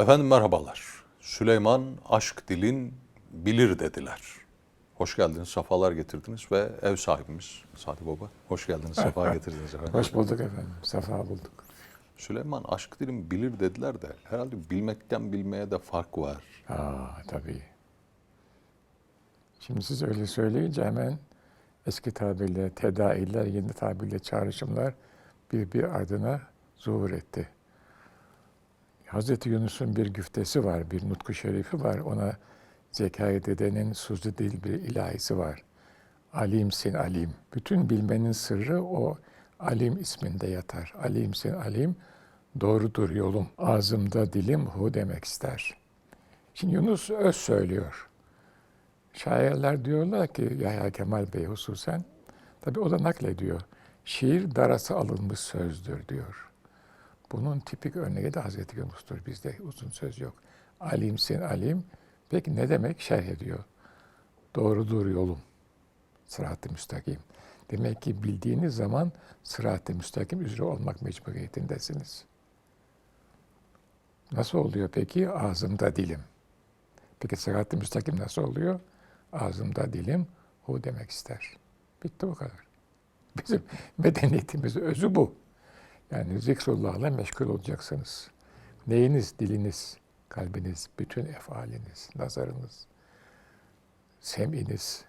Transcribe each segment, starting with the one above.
Efendim merhabalar. Süleyman aşk dilin bilir dediler. Hoş geldiniz, sefalar getirdiniz ve ev sahibimiz Sadi Baba. Hoş geldiniz, sefa getirdiniz efendim. Hoş bulduk efendim. Sefa bulduk. Süleyman aşk dilin bilir dediler de herhalde bilmekten bilmeye de fark var. Aa tabii. Şimdi siz öyle söyleyince hemen eski tabirle tedailer, yeni tabirle çağrışımlar bir bir ardına zuhur etti. Hazreti Yunus'un bir güftesi var, bir nutku şerifi var. Ona Zekai Dede'nin suzlu dil bir ilahisi var. Alimsin alim. Bütün bilmenin sırrı o alim isminde yatar. Alimsin alim, doğrudur yolum. Ağzımda dilim hu demek ister. Şimdi Yunus öz söylüyor. Şairler diyorlar ki Yahya Kemal Bey hususen, tabi o da naklediyor. Şiir darası alınmış sözdür diyor. Bunun tipik örneği de Hazreti Yunus'tur. Bizde uzun söz yok. Alimsin alim. Peki ne demek? Şerh ediyor. Doğrudur yolum. Sırat-ı müstakim. Demek ki bildiğiniz zaman sırat-ı müstakim üzere olmak mecburiyetindesiniz. Nasıl oluyor peki? Ağzımda dilim. Peki sırat-ı müstakim nasıl oluyor? Ağzımda dilim hu demek ister. Bitti bu kadar. Bizim medeniyetimiz özü bu. Yani zikrullah'la meşgul olacaksınız. Neyiniz, diliniz, kalbiniz, bütün efaliniz, nazarınız, sem'iniz,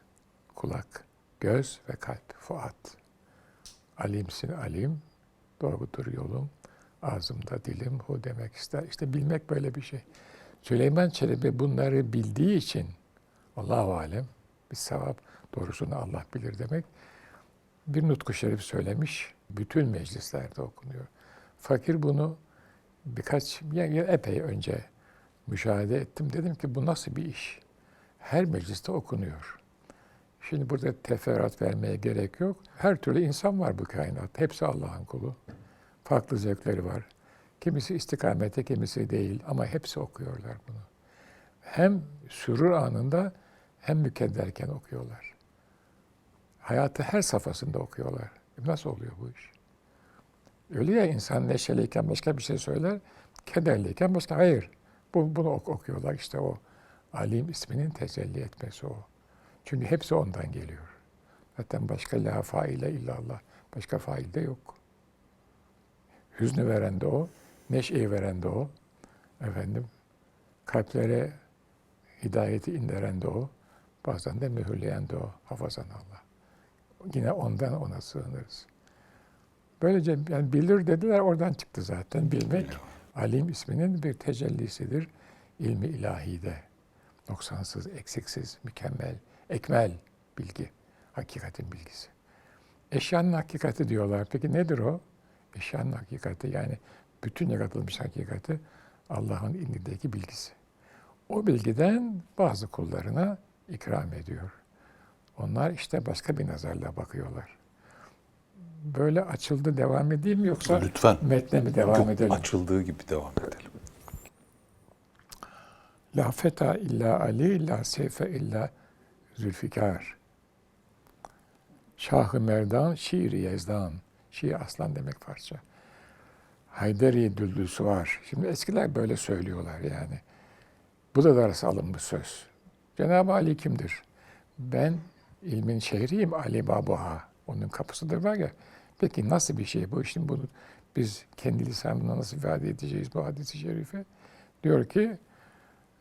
kulak, göz ve kalp, fuat. Alimsin alim, doğrudur yolum, ağzımda dilim hu demek ister. İşte bilmek böyle bir şey. Süleyman Çelebi bunları bildiği için Allahu alem bir sevap doğrusunu Allah bilir demek. Bir nutku şerif söylemiş. Bütün meclislerde okunuyor. Fakir bunu birkaç, yani epey önce müşahede ettim. Dedim ki bu nasıl bir iş? Her mecliste okunuyor. Şimdi burada teferruat vermeye gerek yok. Her türlü insan var bu kainat. Hepsi Allah'ın kulu. Farklı zevkleri var. Kimisi istikamete, kimisi değil ama hepsi okuyorlar bunu. Hem sürur anında hem mükedderken okuyorlar. Hayatı her safhasında okuyorlar. Nasıl oluyor bu iş? Öyle ya insan neşeliyken başka bir şey söyler, kederliyken başka. Hayır. Bu, bunu ok- okuyorlar işte o. Alim isminin tecelli etmesi o. Çünkü hepsi ondan geliyor. Zaten başka la faile illallah. Başka fail de yok. Hüznü veren de o, neşeyi veren de o. Efendim, kalplere hidayeti indiren de o. Bazen de mühürleyen de o. Hafazan Allah. Yine ondan ona sığınırız. Böylece yani bilir dediler oradan çıktı zaten. Bilmek alim isminin bir tecellisidir. ilmi ilahide. Noksansız, eksiksiz, mükemmel, ekmel bilgi. Hakikatin bilgisi. Eşyanın hakikati diyorlar. Peki nedir o? Eşyanın hakikati yani bütün yaratılmış hakikati Allah'ın indindeki bilgisi. O bilgiden bazı kullarına ikram ediyor. Onlar işte başka bir nazarla bakıyorlar. Böyle açıldı devam edeyim mi yoksa Lütfen. metne mi devam Çok edelim? açıldığı gibi devam edelim. La feta illa Ali, la seyfe illa Zülfikar. Şahı Merdan, şiiri Yezdan. Şiir aslan demek Farsça. Hayderi Düldülsü var. Şimdi eskiler böyle söylüyorlar yani. Bu da darası alınmış söz. Cenab-ı Ali kimdir? Ben ilmin şehriyim Ali Babuha. Onun kapısıdır var ya. Peki nasıl bir şey bu? Şimdi bunu biz kendi lisanımızla nasıl ifade edeceğiz bu hadisi şerife? Diyor ki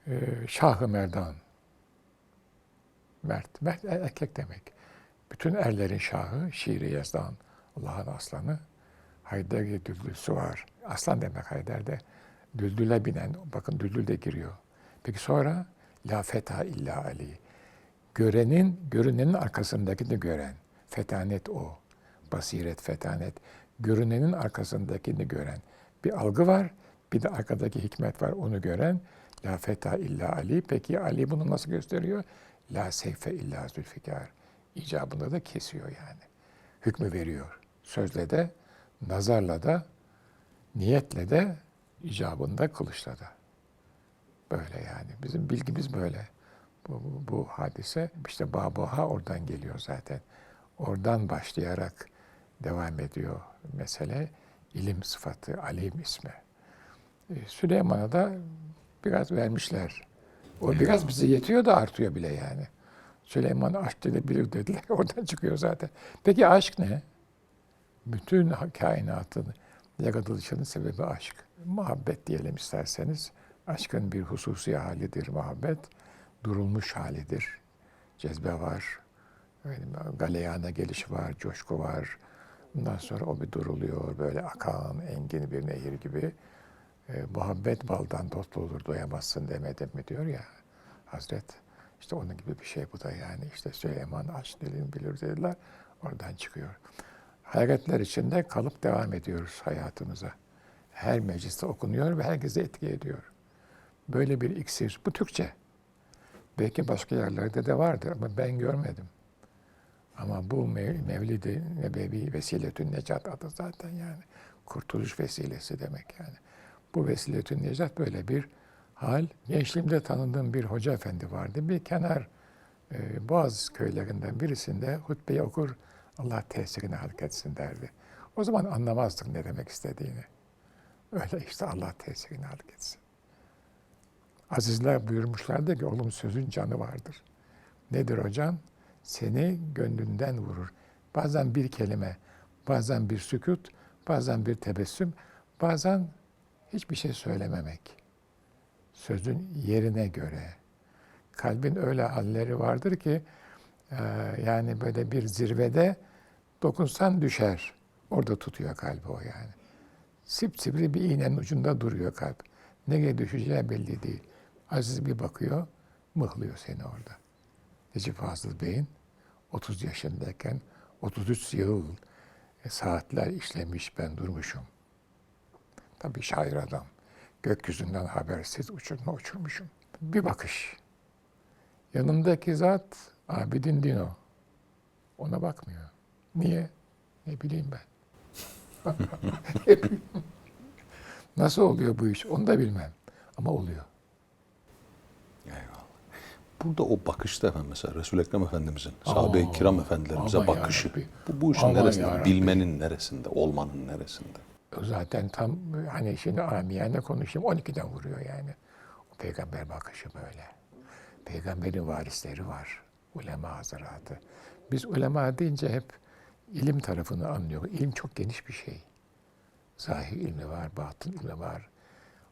e, Şah-ı Merdan. Mert, mert er- erkek demek. Bütün erlerin şahı, şiiri yazdan, Allah'ın aslanı. Haydar Düldülsü var. Aslan demek Haydar'da. Düldüle binen, bakın Düldül de giriyor. Peki sonra La feta illa Ali. Görenin, görünenin arkasındakini gören. Fetanet o. Basiret, fetanet. Görünenin arkasındakini gören. Bir algı var, bir de arkadaki hikmet var onu gören. La feta illa Ali. Peki Ali bunu nasıl gösteriyor? La seyfe illa Zülfikar. İcabında da kesiyor yani. Hükmü veriyor. Sözle de, nazarla da, niyetle de, icabında kılıçla da. Böyle yani. Bizim bilgimiz böyle. Bu, bu, bu hadise işte Babuha oradan geliyor zaten. Oradan başlayarak devam ediyor mesele. ilim sıfatı, alim ismi. Ee, Süleyman'a da biraz vermişler. O biraz bize yetiyor da artıyor bile yani. Süleyman aşk bilir dediler. Oradan çıkıyor zaten. Peki aşk ne? Bütün kainatın yaratılışının sebebi aşk. Muhabbet diyelim isterseniz. Aşkın bir hususi halidir muhabbet. Durulmuş halidir. Cezbe var. Galeyana geliş var, coşku var. Ondan sonra o bir duruluyor. Böyle akan, engin bir nehir gibi. E, muhabbet baldan tatlı olur, doyamazsın demedim mi diyor ya Hazret. İşte onun gibi bir şey bu da yani. İşte Süleyman aşk dilini bilir dediler. Oradan çıkıyor. Hayretler içinde kalıp devam ediyoruz hayatımıza. Her mecliste okunuyor ve herkese etki ediyor. Böyle bir iksir. Bu Türkçe. Belki başka yerlerde de vardır ama ben görmedim. Ama bu Mev- Mevlid-i Nebevi Vesiletün Necat adı zaten yani. Kurtuluş vesilesi demek yani. Bu Vesiletün Necat böyle bir hal. Gençliğimde tanıdığım bir hoca efendi vardı. Bir kenar e, Boğaz köylerinden birisinde hutbeyi okur, Allah tesirini halk etsin derdi. O zaman anlamazdık ne demek istediğini. Öyle işte Allah tesirini halk etsin. Azizler buyurmuşlardı ki oğlum sözün canı vardır. Nedir hocam? Seni gönlünden vurur. Bazen bir kelime, bazen bir sükut, bazen bir tebessüm, bazen hiçbir şey söylememek. Sözün yerine göre. Kalbin öyle halleri vardır ki yani böyle bir zirvede dokunsan düşer. Orada tutuyor kalbi o yani. Sipsivri bir iğnenin ucunda duruyor kalp. Nereye düşeceği belli değil. Aziz bir bakıyor, mıhlıyor seni orada. Necip Fazıl Bey'in 30 yaşındayken 33 yıl e, saatler işlemiş ben durmuşum. Tabii şair adam. Gökyüzünden habersiz uçurma uçurmuşum. Bir bakış. Yanımdaki zat Abidin Dino. Ona bakmıyor. Niye? Ne bileyim ben. Nasıl oluyor bu iş? Onu da bilmem. Ama oluyor. Burada o bakışta efendim mesela Resul-i Ekrem Efendimizin, sahabe-i kiram efendilerimize aman bakışı. yarabbi. Bu, bu işin Aman neresinde? yarabbi. Bilmenin neresinde? Olmanın neresinde? Zaten tam hani şimdi amiyane konuşayım 12'den vuruyor yani. O peygamber bakışı böyle. Peygamberin varisleri var. Ulema hazaratı. Biz ulema deyince hep ilim tarafını anlıyoruz. İlim çok geniş bir şey. Zahir ilmi var, batın ilmi var.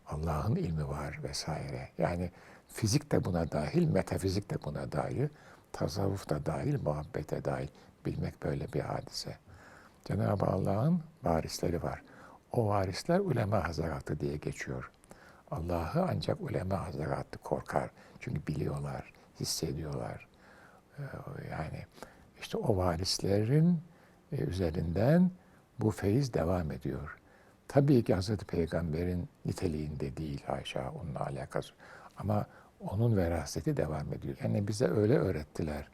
Allah'ın ilmi var vesaire. Yani fizik de buna dahil, metafizik de buna dahil, tasavvuf da dahil, muhabbete dahil. Bilmek böyle bir hadise. Cenab-ı Allah'ın varisleri var. O varisler ulema hazaratı diye geçiyor. Allah'ı ancak ulema hazaratı korkar. Çünkü biliyorlar, hissediyorlar. Ee, Yani işte o varislerin e, üzerinden bu feyiz devam ediyor. Tabii ki Hazreti Peygamber'in niteliğinde değil haşa onunla alakası. Ama onun veraseti devam ediyor. Yani bize öyle öğrettiler.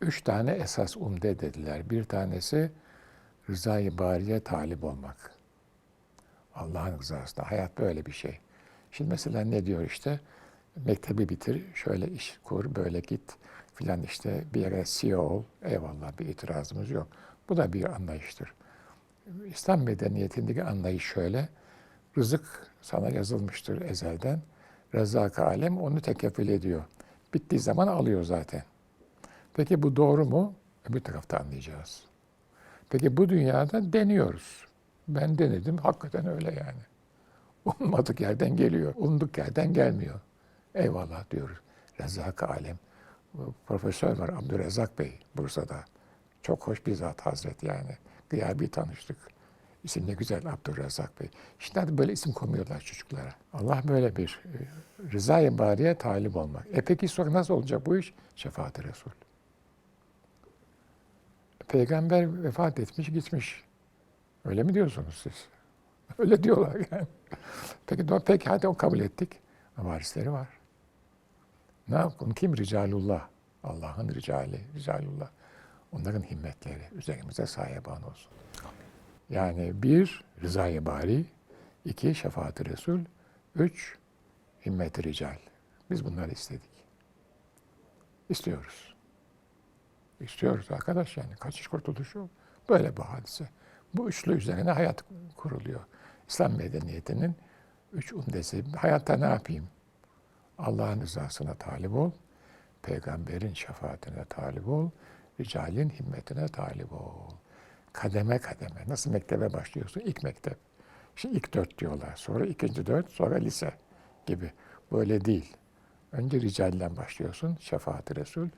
Üç tane esas umde dediler. Bir tanesi rızayı bariye talip olmak. Allah'ın rızasına. Hayat böyle bir şey. Şimdi mesela ne diyor işte? Mektebi bitir, şöyle iş kur, böyle git filan işte bir yere CEO ol. Eyvallah bir itirazımız yok. Bu da bir anlayıştır. İslam medeniyetindeki anlayış şöyle. Rızık sana yazılmıştır ezelden. Rezzak alem onu tekeffül ediyor. Bittiği zaman alıyor zaten. Peki bu doğru mu? Öbür tarafta anlayacağız. Peki bu dünyada deniyoruz. Ben denedim, hakikaten öyle yani. Ummadık yerden geliyor, umduk yerden gelmiyor. Eyvallah diyoruz. Rezzak alem. Profesör var Abdurrezzak Bey Bursa'da. Çok hoş bir zat Hazret yani. Gıyabi tanıştık. İsim ne güzel Abdurrezzak Bey. Şimdi hadi böyle isim koymuyorlar çocuklara. Allah böyle bir e, rızayı bariye talip olmak. E peki sonra nasıl olacak bu iş? Şefaat-i Resul. Peygamber vefat etmiş gitmiş. Öyle mi diyorsunuz siz? Öyle diyorlar yani. Peki, peki hadi o kabul ettik. Varisleri var. Ne yapalım? Kim? Ricalullah. Allah'ın ricali, ricalullah. Onların himmetleri üzerimize sahiban olsun. Yani bir, rızayı bari. iki şefaat-i Resul. Üç, himmet-i rical. Biz bunları istedik. İstiyoruz. İstiyoruz arkadaş yani. Kaçış kurtuluşu böyle bir hadise. Bu üçlü üzerine hayat kuruluyor. İslam medeniyetinin üç umdesi. Hayatta ne yapayım? Allah'ın rızasına talip ol. Peygamberin şefaatine talip ol. Ricalin himmetine talip ol. Kademe kademe. Nasıl mektebe başlıyorsun? İlk mektep. Şimdi ilk dört diyorlar. Sonra ikinci dört, sonra lise gibi. Böyle değil. Önce ricalden başlıyorsun. Şefaat-i Resul,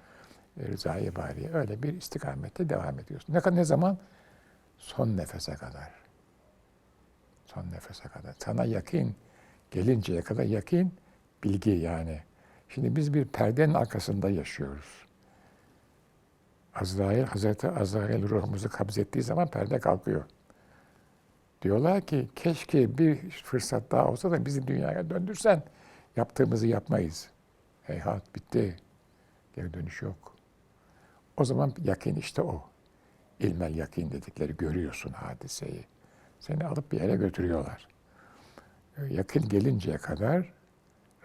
e, rızayı bariye. Öyle bir istikamette devam ediyorsun. Ne, kadar- ne zaman? Son nefese kadar. Son nefese kadar. Sana yakın, gelinceye kadar yakın bilgi yani. Şimdi biz bir perdenin arkasında yaşıyoruz. Azrail, Hazreti Azrail ruhumuzu kabzettiği zaman perde kalkıyor. Diyorlar ki keşke bir fırsat daha olsa da bizi dünyaya döndürsen yaptığımızı yapmayız. Heyhat bitti. Geri dönüş yok. O zaman yakin işte o. İlmel yakin dedikleri görüyorsun hadiseyi. Seni alıp bir yere götürüyorlar. Yakın gelinceye kadar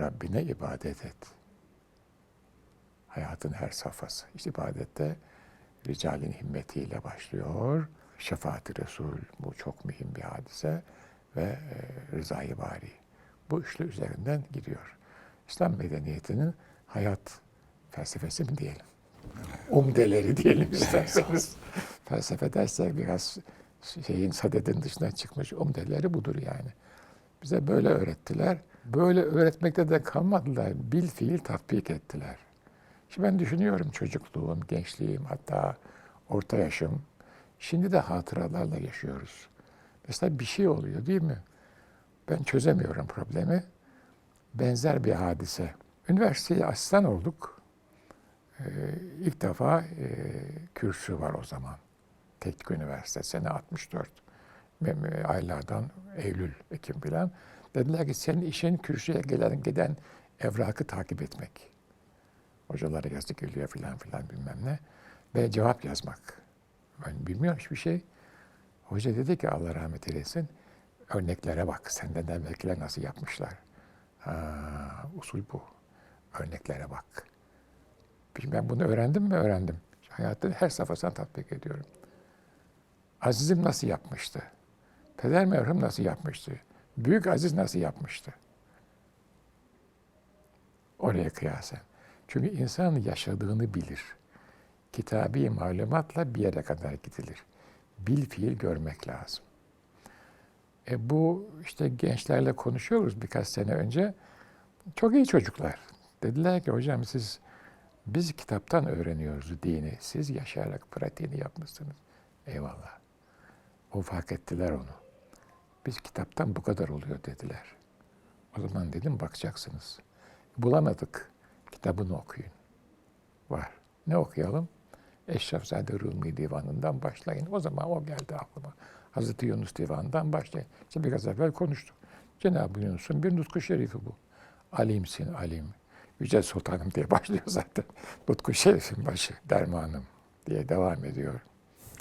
Rabbine ibadet et. Hayatın her safhası. İşte ibadette ricalin himmetiyle başlıyor. Şefaat-i Resul bu çok mühim bir hadise ve e, rızayı bari. Bu üçlü üzerinden gidiyor. İslam medeniyetinin hayat felsefesi mi diyelim? Umdeleri diyelim isterseniz. Felsefe dersek biraz şeyin sadedin dışına çıkmış umdeleri budur yani. Bize böyle öğrettiler. Böyle öğretmekte de kalmadılar. Bil fiil tatbik ettiler. Şimdi ben düşünüyorum çocukluğum, gençliğim, hatta orta yaşım. Şimdi de hatıralarla yaşıyoruz. Mesela bir şey oluyor değil mi? Ben çözemiyorum problemi. Benzer bir hadise. Üniversiteye asistan olduk. Ee, ilk defa e, kürsü var o zaman. Teknik Üniversite sene 64. Mem- Aylardan Eylül, Ekim filan. Dediler ki senin işin kürsüye gelen giden evrakı takip etmek. Hocalara yazı geliyor filan filan bilmem ne. Ve cevap yazmak. Ben bilmiyorum hiçbir şey. Hoca dedi ki Allah rahmet eylesin. Örneklere bak. Senden evvelkiler nasıl yapmışlar. Ha, usul bu. Örneklere bak. Şimdi ben bunu öğrendim mi? Öğrendim. Hayatın her safhasına tatbik ediyorum. Azizim nasıl yapmıştı? Peder merhum nasıl yapmıştı? Büyük Aziz nasıl yapmıştı? Oraya kıyasen. Çünkü insan yaşadığını bilir. Kitabi malumatla bir yere kadar gidilir. Bil fiil görmek lazım. E bu işte gençlerle konuşuyoruz birkaç sene önce. Çok iyi çocuklar. Dediler ki hocam siz biz kitaptan öğreniyoruz dini. Siz yaşayarak pratiğini yapmışsınız. Eyvallah. O fark ettiler onu. Biz kitaptan bu kadar oluyor dediler. O zaman dedim bakacaksınız. Bulamadık. Kitabını okuyun. Var. Ne okuyalım? Eşrefzade Rumi Divanı'ndan başlayın. O zaman o geldi aklıma. Hazreti Yunus Divanı'ndan başlayın. İşte biraz evvel konuştuk. Cenab-ı Yunus'un bir nutku şerifi bu. Alimsin alim. Yüce Sultanım diye başlıyor zaten. Nutku şerifin başı, dermanım diye devam ediyor.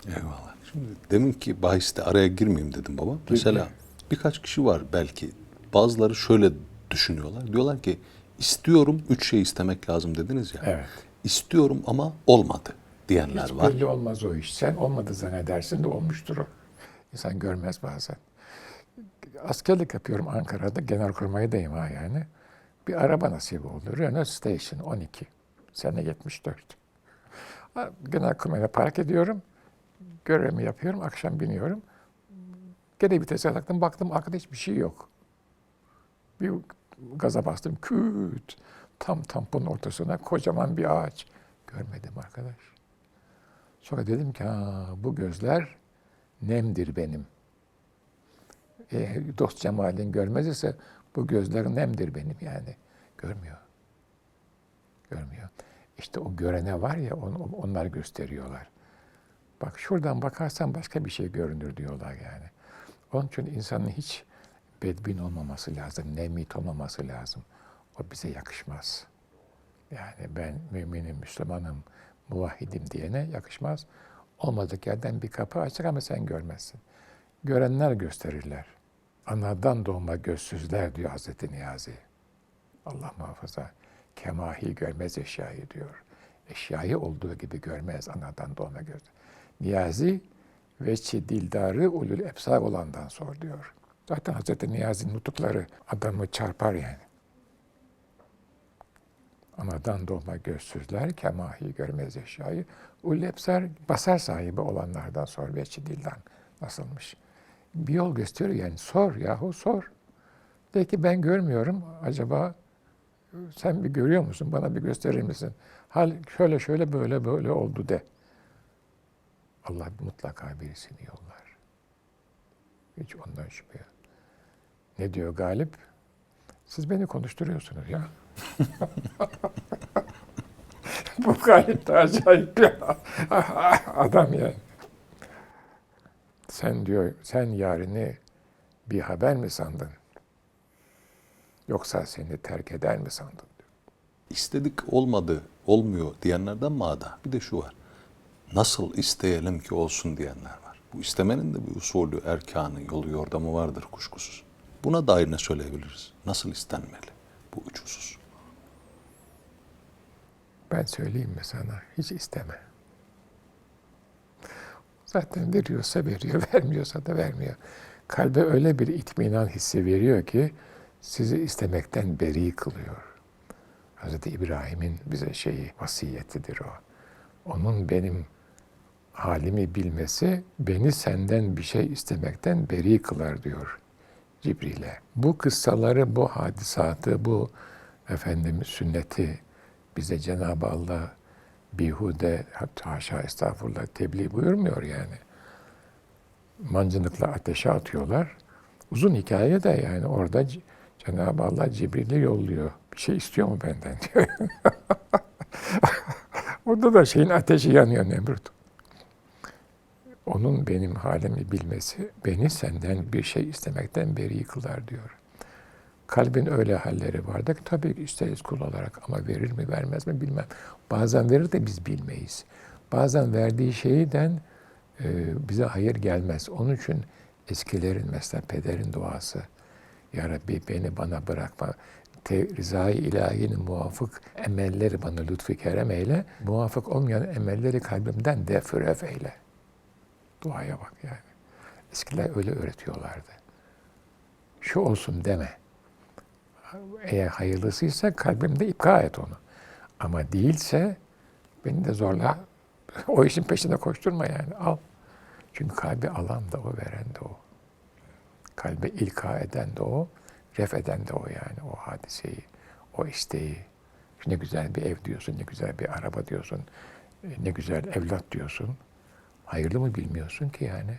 Eyvallah. Şimdi demin ki bahiste araya girmeyeyim dedim baba. Mesela birkaç kişi var belki. Bazıları şöyle düşünüyorlar. Diyorlar ki istiyorum üç şey istemek lazım dediniz ya. Evet. İstiyorum ama olmadı diyenler Hiç var. belli olmaz o iş. Sen olmadı zannedersin de olmuştur o. İnsan görmez bazen. Askerlik yapıyorum Ankara'da. Genelkurmay'dayım ha yani. Bir araba nasip oldu. Renault Station 12. Sene 74. Ha, Genelkurmay'da park ediyorum. Görevimi yapıyorum. Akşam biniyorum. Gene vitese taktım. Baktım arkada hiçbir şey yok. Bir gaza bastım. Küt. Tam tamponun ortasına kocaman bir ağaç. Görmedim arkadaş. Sonra dedim ki ha, bu gözler nemdir benim. E, dost cemalin görmez ise bu gözler nemdir benim yani. Görmüyor. Görmüyor. İşte o görene var ya on- onlar gösteriyorlar. Bak şuradan bakarsan başka bir şey görünür diyorlar yani. Onun için insanın hiç bedbin olmaması lazım, nemit olmaması lazım. O bize yakışmaz. Yani ben müminim, Müslümanım, muvahhidim diyene yakışmaz. Olmadık yerden bir kapı açar ama sen görmezsin. Görenler gösterirler. Anadan doğma gözsüzler diyor Hazreti Niyazi. Allah muhafaza. Kemahi görmez eşyayı diyor. Eşyayı olduğu gibi görmez anadan doğma göz. Niyazi veçi dildarı ulul efsar olandan sor diyor. Zaten Hazreti Niyazi'nin nutukları adamı çarpar yani. anadan doğma gözsüzler kemahi görmez eşyayı. Ulepser basar sahibi olanlardan sor ve dilden nasılmış. Bir yol gösteriyor yani sor yahu sor. De ki ben görmüyorum acaba sen bir görüyor musun bana bir gösterir misin? Hal şöyle şöyle böyle böyle oldu de. Allah mutlaka birisini yollar. Hiç ondan şüphe yok. Ne diyor Galip? Siz beni konuşturuyorsunuz ya. Bu Galip de acayip bir adam yani. Sen diyor, sen yarını bir haber mi sandın? Yoksa seni terk eder mi sandın? diyor. İstedik olmadı, olmuyor diyenlerden mağda. Bir de şu var. Nasıl isteyelim ki olsun diyenler var. Bu istemenin de bir usulü, erkanı, yolu, yordamı vardır kuşkusuz. Buna dair ne söyleyebiliriz? Nasıl istenmeli bu üç husus? Ben söyleyeyim mi sana? Hiç isteme. Zaten veriyorsa veriyor, vermiyorsa da vermiyor. Kalbe öyle bir itminan hissi veriyor ki sizi istemekten beri kılıyor. Hz. İbrahim'in bize şeyi, vasiyetidir o. Onun benim halimi bilmesi beni senden bir şey istemekten beri kılar diyor Cibril'e. Bu kıssaları, bu hadisatı, bu efendim sünneti bize Cenab-ı Allah bihude, haşa estağfurullah tebliğ buyurmuyor yani. Mancınıkla ateşe atıyorlar. Uzun hikaye de yani orada Cenab-ı Allah Cibril'i yolluyor. Bir şey istiyor mu benden diyor. Orada da şeyin ateşi yanıyor Nemrut. Onun benim halimi bilmesi beni senden bir şey istemekten beri kılar diyor. Kalbin öyle halleri vardır ki tabii ki isteriz kul olarak ama verir mi vermez mi bilmem. Bazen verir de biz bilmeyiz. Bazen verdiği şeyden e, bize hayır gelmez. Onun için eskilerin mesela pederin duası. Ya Rabbi beni bana bırakma. Te, rızayı ilahinin muvafık emelleri bana lütfu kerem eyle. Muvafık olmayan emelleri kalbimden defüref eyle. Duaya bak yani. Eskiler öyle öğretiyorlardı. Şu olsun deme. Eğer hayırlısıysa kalbimde ipka et onu. Ama değilse beni de zorla o işin peşinde koşturma yani al. Çünkü kalbi alan da o, veren de o. Kalbe ilka eden de o, ref eden de o yani o hadiseyi, o isteği. Ne güzel bir ev diyorsun, ne güzel bir araba diyorsun, ne güzel evlat diyorsun. Hayırlı mı bilmiyorsun ki yani.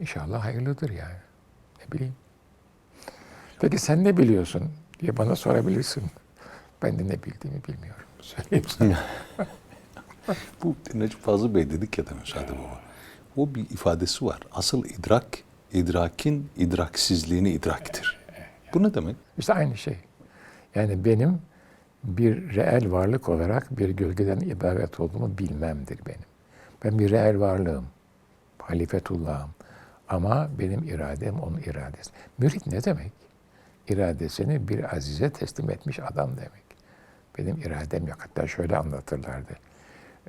İnşallah hayırlıdır yani. Ne bileyim. Peki sen ne biliyorsun diye bana sorabilirsin. Ben de ne bildiğimi bilmiyorum. Söyleyeyim sana. Bu Necip Fazıl Bey dedik ya demin Sade Baba. O bir ifadesi var. Asıl idrak, idrakin idraksizliğini idraktir. Bu ne demek? İşte aynı şey. Yani benim bir reel varlık olarak bir gölgeden ibaret olduğumu bilmemdir benim. Ben bir reel varlığım. Halifetullah'ım. Ama benim iradem onun iradesi. Mürit ne demek? İradesini bir azize teslim etmiş adam demek. Benim iradem yok. Hatta şöyle anlatırlardı.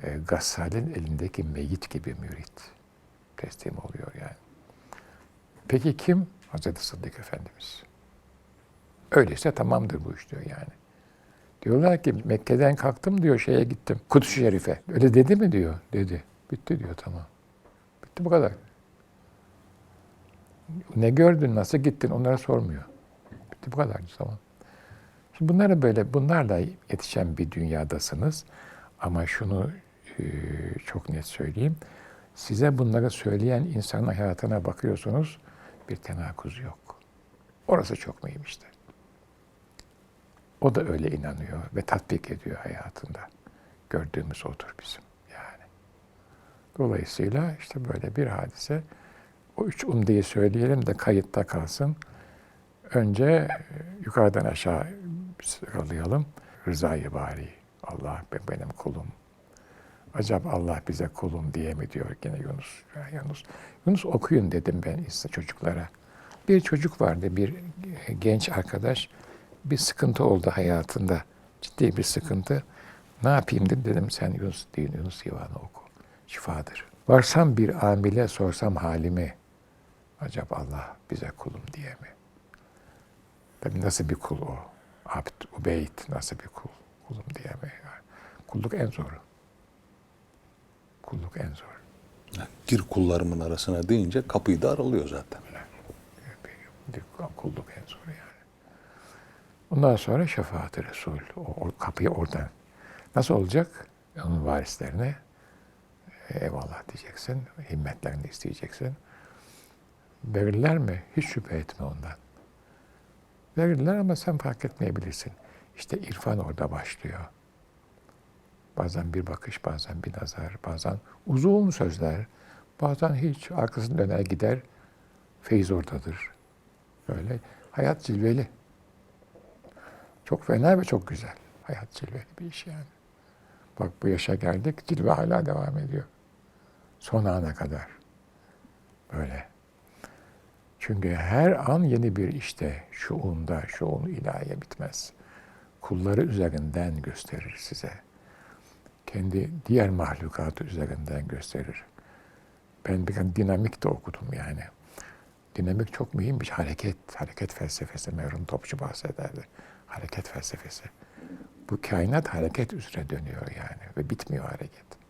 E, Gassal'in elindeki meyit gibi mürit. Teslim oluyor yani. Peki kim? Hazreti Sıddık Efendimiz. Öyleyse tamamdır bu iş diyor yani. Diyorlar ki Mekke'den kalktım diyor şeye gittim. Kudüs Şerif'e. Öyle dedi mi diyor. Dedi. Bitti diyor tamam. Bitti bu kadar. Ne gördün, nasıl gittin onlara sormuyor. Bitti bu kadar tamam. Şimdi bunları böyle, bunlarla yetişen bir dünyadasınız. Ama şunu e, çok net söyleyeyim. Size bunları söyleyen insanın hayatına bakıyorsunuz, bir tenakuz yok. Orası çok mühim işte. O da öyle inanıyor ve tatbik ediyor hayatında. Gördüğümüz odur bizim. Dolayısıyla işte böyle bir hadise. O üç umdeyi söyleyelim de kayıtta kalsın. Önce e, yukarıdan aşağı sıralayalım. Rızayı bari. Allah be- benim kulum. Acaba Allah bize kulum diye mi diyor gene Yunus. Yunus, Yunus okuyun dedim ben işte çocuklara. Bir çocuk vardı, bir genç arkadaş. Bir sıkıntı oldu hayatında. Ciddi bir sıkıntı. Ne yapayım dedim, dedim sen Yunus değil, Yunus Divanı oku. Şifadır. Varsam bir amile sorsam halimi. Acaba Allah bize kulum diye mi? Tabii nasıl bir kul o? abd, ubeyd nasıl bir kul, kulum diye. Kulluk en zoru. Kulluk en zor. Gir kullarımın arasına deyince kapıyı da aralıyor zaten. Kulluk en zor yani. Ondan sonra şefaat-i Resul. O, o kapıyı oradan. Nasıl olacak? Onun varislerine "E, eyvallah diyeceksin. Himmetlerini isteyeceksin. Verirler mi? Hiç şüphe etme ondan. Verirler ama sen fark etmeyebilirsin. İşte irfan orada başlıyor. Bazen bir bakış, bazen bir nazar, bazen uzun sözler, bazen hiç arkasını döner gider. Feyiz oradadır. Böyle hayat cilveli. Çok fena ve çok güzel. Hayat cilveli bir iş yani. Bak bu yaşa geldik, cilve hala devam ediyor. Son ana kadar. Böyle. Çünkü her an yeni bir işte, şuunda, şuun ilahiye bitmez. Kulları üzerinden gösterir size. Kendi diğer mahlukatı üzerinden gösterir. Ben bir dinamik de okudum yani. Dinamik çok mühim bir hareket, hareket felsefesi. Merhum Topçu bahsederdi. Hareket felsefesi. Bu kainat hareket üzere dönüyor yani ve bitmiyor hareket.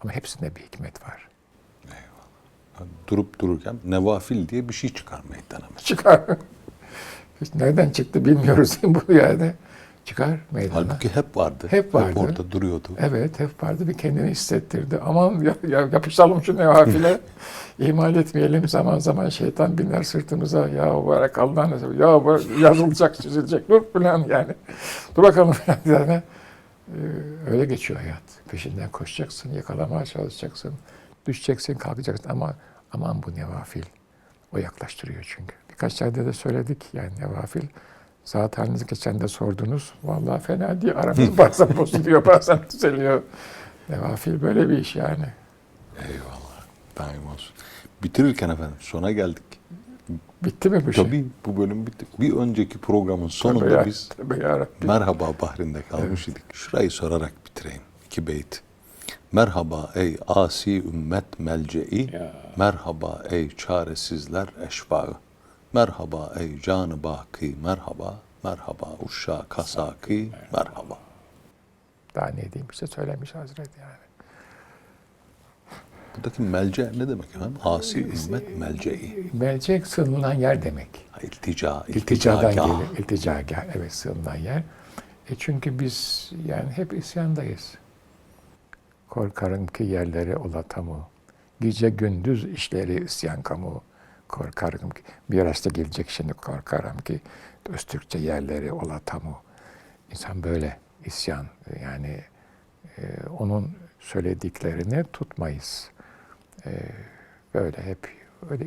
Ama hepsinde bir hikmet var. Durup dururken nevafil diye bir şey çıkar meydana. Çıkar. Hiç nereden çıktı bilmiyoruz bu yani. Çıkar meydana. Halbuki hep vardı. Hep vardı. orada duruyordu. Evet hep vardı bir kendini hissettirdi. Aman ya, ya yapışalım şu nevafile. İhmal etmeyelim zaman zaman şeytan biner sırtımıza. Ya bırak Allah'ın. Ya bu yazılacak çizilecek. Dur falan yani. Dur bakalım falan yani. Ee, öyle geçiyor hayat. Peşinden koşacaksın, yakalamaya çalışacaksın. Düşeceksin, kalkacaksın ama aman bu nevafil. O yaklaştırıyor çünkü. Birkaç yerde de söyledik yani nevafil. Zat halinizi geçen de sordunuz. Vallahi fena değil. Aramız bazen bozuluyor, bazen düzeliyor. Nevafil böyle bir iş yani. Eyvallah. Daim olsun. Bitirirken efendim sona geldik. Bitti mi bu şey? Tabii bu bölüm bitti. Bir önceki programın sonunda ya- biz tövbe yarabbim. merhaba bahrinde kalmış idik. Şurayı sorarak bitireyim. İki beyt. Merhaba ey asi ümmet melce'i. Merhaba ey çaresizler eşbağı. Merhaba ey canı baki merhaba. Merhaba uşa kasaki merhaba. Daha ne diyeyim işte söylemiş Hazret yani. Buradaki melce ne demek efendim? Asi ümmet melce'i. Melcek sığınılan yer demek. İltica, İlticadan gelir. İlticagah. Evet sığınılan yer. E çünkü biz yani hep isyandayız. Korkarım ki yerleri ola tamu. Gece gündüz işleri isyan kamu. Korkarım ki. Bir araçta gelecek şimdi korkarım ki. Öztürkçe yerleri ola tamu. İnsan böyle isyan yani e, onun söylediklerini tutmayız. E, böyle hep öyle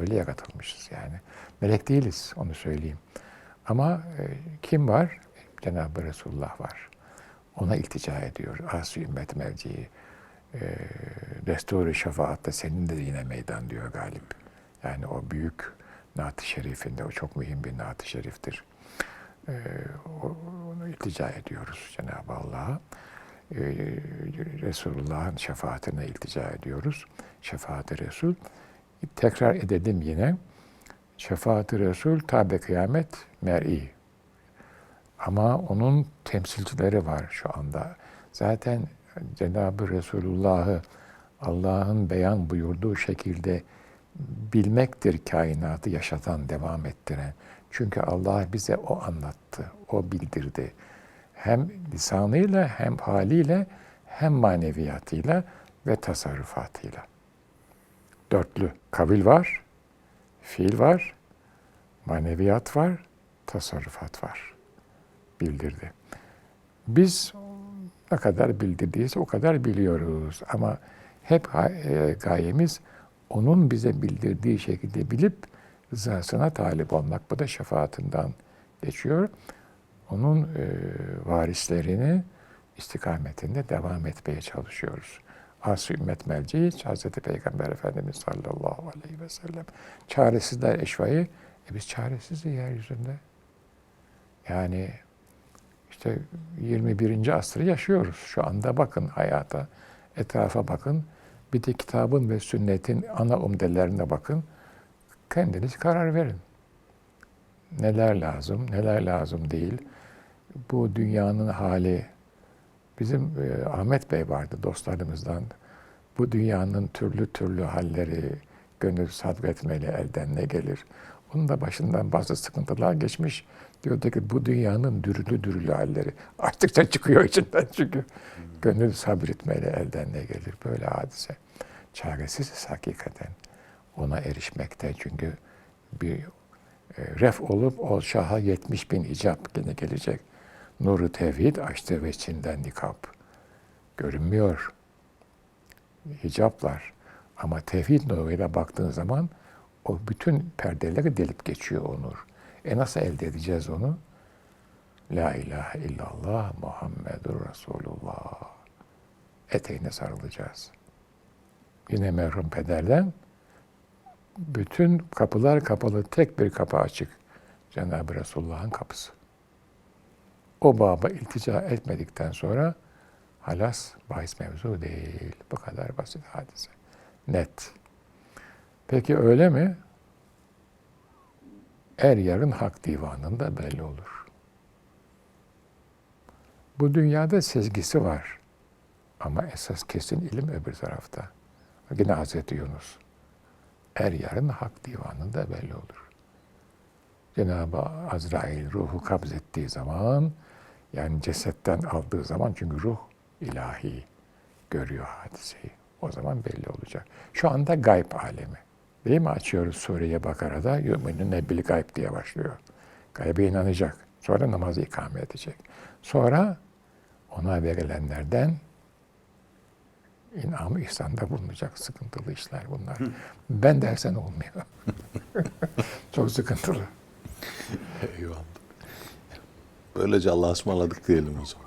öyle yaratılmışız yani. Melek değiliz onu söyleyeyim. Ama e, kim var? Cenab-ı Resulullah var. Ona iltica ediyor. Asi ümmet mevcii. E, Destur-i şefaatte senin de yine meydan diyor galip. Yani o büyük naat-ı şerifinde o çok mühim bir naat-ı şeriftir. E, o- onu iltica ediyoruz Cenab-ı Allah'a. Resulullah'ın şefaatine iltica ediyoruz. Şefaat-i Resul. Tekrar edelim yine. Şefaat-i Resul tabi kıyamet mer'i. Ama onun temsilcileri var şu anda. Zaten Cenab-ı Resulullah'ı Allah'ın beyan buyurduğu şekilde bilmektir kainatı yaşatan, devam ettiren. Çünkü Allah bize o anlattı, o bildirdi. Hem lisanıyla, hem haliyle, hem maneviyatıyla ve tasarrufatıyla. Dörtlü kavil var, fiil var, maneviyat var, tasarrufat var. Bildirdi. Biz ne kadar bildirdiyse o kadar biliyoruz. Ama hep e, gayemiz onun bize bildirdiği şekilde bilip rızasına talip olmak. Bu da şefaatinden geçiyor. Onun e, varislerini istikametinde devam etmeye çalışıyoruz. As ümmet melceği Hazreti Peygamber Efendimiz sallallahu aleyhi ve sellem. Çaresizler eşvayı. E biz çaresiziz yeryüzünde. Yani işte 21. asrı yaşıyoruz. Şu anda bakın hayata, etrafa bakın. Bir de kitabın ve sünnetin ana umdelerine bakın. Kendiniz karar verin. Neler lazım, neler lazım değil. bu dünyanın hali bizim e, Ahmet Bey vardı dostlarımızdan. Bu dünyanın türlü türlü halleri gönül sabretmeli elden ne gelir. Onun da başından bazı sıkıntılar geçmiş. Diyordu ki bu dünyanın dürülü dürülü halleri. Açtıkça çıkıyor içinden çünkü. Gönül sabretmeli elden ne gelir böyle hadise. Çaresiziz hakikaten ona erişmekte çünkü bir e, ref olup ol şaha 70 bin icap gene gelecek. Nuru tevhid açtı ve içinden nikap. Görünmüyor. Hicaplar. Ama tevhid nuruyla baktığın zaman o bütün perdeleri delip geçiyor o nur. E nasıl elde edeceğiz onu? La ilahe illallah Muhammedur Resulullah. Eteğine sarılacağız. Yine merhum pederden bütün kapılar kapalı, tek bir kapı açık. Cenab-ı Resulullah'ın kapısı. O baba iltica etmedikten sonra halas bahis mevzu değil. Bu kadar basit hadise. Net. Peki öyle mi? Er yarın hak divanında belli olur. Bu dünyada sezgisi var. Ama esas kesin ilim öbür tarafta. Yine Hazreti Yunus. Er yarın hak divanında belli olur. Cenab-ı Azrail ruhu kabzettiği zaman, yani cesetten aldığı zaman çünkü ruh ilahi görüyor hadiseyi. O zaman belli olacak. Şu anda gayb alemi. Değil mi? Açıyoruz Suriye Bakara'da. Yu'minüne bil gayb diye başlıyor. Gaybe inanacak. Sonra namazı ikame edecek. Sonra ona verilenlerden inam ihsanda bulunacak sıkıntılı işler bunlar. Ben dersen olmuyor. Çok sıkıntılı. Eyvallah. Böylece Allah'a ısmarladık diyelim o zaman.